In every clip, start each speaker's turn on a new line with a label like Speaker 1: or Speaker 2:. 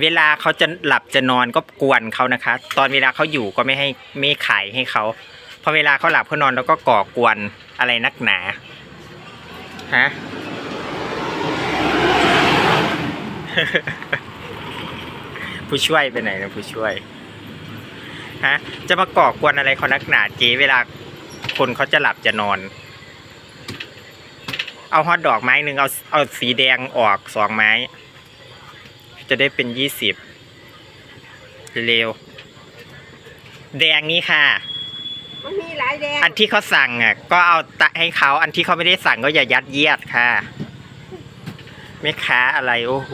Speaker 1: เวลาเขาจะหลับจะนอนก็กวนเขานะคะ ตอนเวลาเขาอยู่ก็ไม่ให้ไม่ไขให้เขาพอเวลาเขาหลับเขานอนแล้วก็ก่อกวนอะไรนักหนาฮะผู้ช่วยไปไหนนะผู้ช่วยฮะจะมาก่อกวนอะไรเขานักหนาเจเวลาคนเขาจะหลับจะนอน เอาฮอตดอกไม้หนึ่งเอาเอาสีแดงออกสองไม้ จะได้เป็นยี่สิบเร็วแดงนี้ค่ะ
Speaker 2: มันมีหลายแดง
Speaker 1: อันที่เขาสั่งอะ ก็เอาตะให้เขาอันที่เขาไม่ได้สั่งก็อย่ายัดเยียดค่ะแม่ค้าอะไรโอ้โห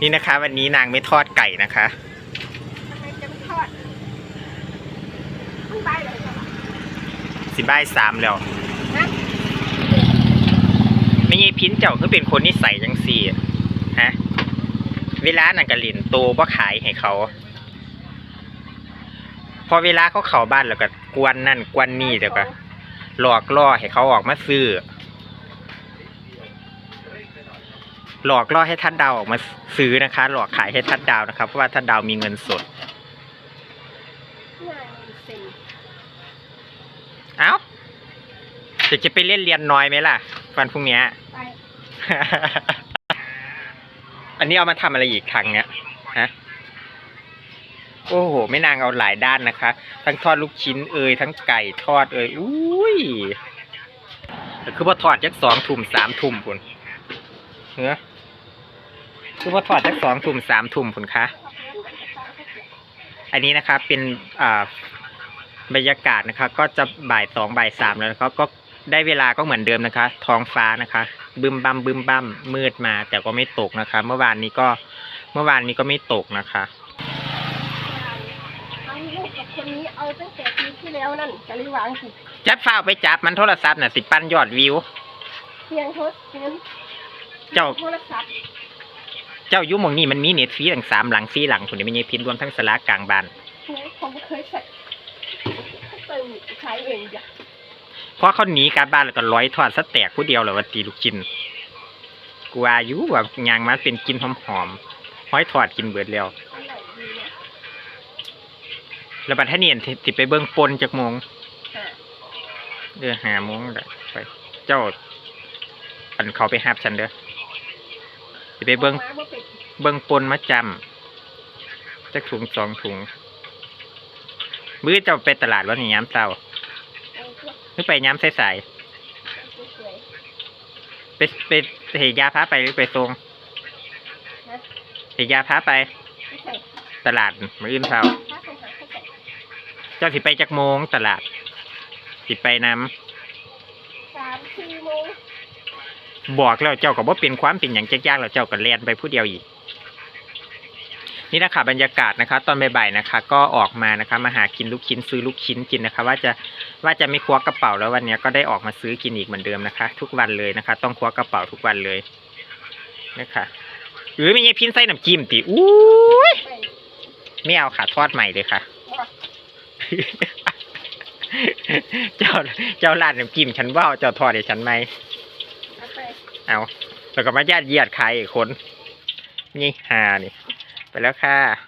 Speaker 1: นี่นะคะ วันนี้นางไม่ทอดไก่นะคะ
Speaker 2: ทำไมจะไม่ทอดมันใบเลยเหรอ
Speaker 1: สิบ้ายสามแล้ว
Speaker 2: ฮะ
Speaker 1: ไม่ใช่พินเจ้าคือเป็นคนนิสัยจังสี่ฮะ เวลานั่นก็เลินโตบ่ขายให้เขา พอเวลาเขาเข้าบ้านแล้วก็กวนนั่นกวนนี่เดี๋ยวก็หลอกล่อให้เขาออกมาซื้อ หลอกล่อให้ท่านดาวออกมาซื้อนะคะ หลอกขายให้ท่านดาวนะครับเพราะว่าท่านดาวมีเงินสด เอ้าจะจะไปเล่นเรียนน้อยไหมล่ะ วันพรุ่งนี้ อันนี้เอามาทำอะไรอีกครั้งเนี้ยฮะโอ้โหไม่นางเอาหลายด้านนะคะ ทั้งทอดลูกชิ้นเอ่ยทั้งไก่ทอดเอ่ยอุ้ยคือว่าทอดจักสองทุ่มสามทุ่มคุณเฮ้อคือว่าทอดจักสองทุ่มสามทุ่มคุณคะอันนี้นะคะเป็นอ่าบรรยากาศนะคะ ก็จะบ่ายสองบ่ายสามแล้วนะครับก็ ได้เวลาก็เหมือนเดิมนะคะ ท้องฟ้านะคะ บึมบัมบึมบัมมืดมา แต่ก็ไม่ตกนะคะ เมื่อวานนี้ก็เมื่อวานนี้ก็ไม่ตกนะคะ
Speaker 2: ทั้งลูกกับคนนี้เอาตั้งแต่ปีที่แล้วนั่นจะรีวางสิ
Speaker 1: จัดฟ้าวไปจับมันโทรศัพท์น่ะสิปั้นยอดวิว
Speaker 2: เพียงโทษเพียง
Speaker 1: เจ้า
Speaker 2: โทรศัพท์
Speaker 1: เจ้าอยุ่หมองนี่มันมีเน็ตฟรีทั้งสามหลังสี่หลังคนนี้ไม่ใช่พินรวมทั้งสลากกลางบ้าน
Speaker 2: เนี่ยผมเคยใช้เติมใช้เองจ้ะ
Speaker 1: เพราะเขาหนีกลับบ้านแล้วก็ร้อยทอดสแต็กผู้เดียวเลยว่าตีลูกชิ้นกูว่าอยู่ว่ายางมันเป็นกลินหอมๆห้อยทอดกินเบิดแล้ว
Speaker 2: อร่อยดีนะ
Speaker 1: แล้วบัดท่านี่ยติไปเบิ้งปนจากโมง
Speaker 2: อะ
Speaker 1: เดือหาโมงได้ไปเจ้าอันเขาไปหับฉันเด้อสิไปเบิ้ง
Speaker 2: มาบ่เป็น
Speaker 1: เบิ้งปนมาจำจักถุงสองถุงมื้อเจ้าไปตลาดวันนี้ย้ำเช้า
Speaker 2: เอาเพื่อ
Speaker 1: หรือไปย้ำสาย
Speaker 2: สวย
Speaker 1: ๆไปไปเหยาพาไปหรือไปทรง
Speaker 2: ๆนะ
Speaker 1: เหยาพาไป
Speaker 2: ไม่ใช่
Speaker 1: ตลาดมื้ออื่นเช้า
Speaker 2: ถ้าเป็นหาเข้าใจ
Speaker 1: เจ้าสิไปจักโมงตลาด สิไปน
Speaker 2: สามสี่โมงำ
Speaker 1: บอกแล้วเจ้าก็บ่เป็นความเป็นอย่างจักอยางแล้วเจ้าก็แล่นไปผู้เดียวอีก นี่นะคะบรรยากาศนะคะ ตอนบ่ายๆนะคะ ก็ออกมานะคะมาหากินลูกชิ้นซื้อลูกชิ้นกินนะคะ ว่าจะว่าจะไม่ควักกระเป๋าแล้ววันเนี้ยก็ได้ออกมาซื้อกินอีกเหมือนเดิมนะคะ ทุกวันเลยนะคะ ต้องควักกระเป๋าทุกวันเลยนะคะหรือไม่ใช่พินไส้น้ำจิ้มติอู้ย
Speaker 2: ไป
Speaker 1: ไม่เอาค่ะทอดใหม่เลยค่ะ
Speaker 2: บ่
Speaker 1: เจ้าเจ้าร้านน้ำจิ้มฉันว่าเจ้าทอดให้ฉันไหม
Speaker 2: เอาไป
Speaker 1: เอาแล้วก็มาญาติเยียดใครอีกคน นี่ฮานี่ไป แล้วค่ะ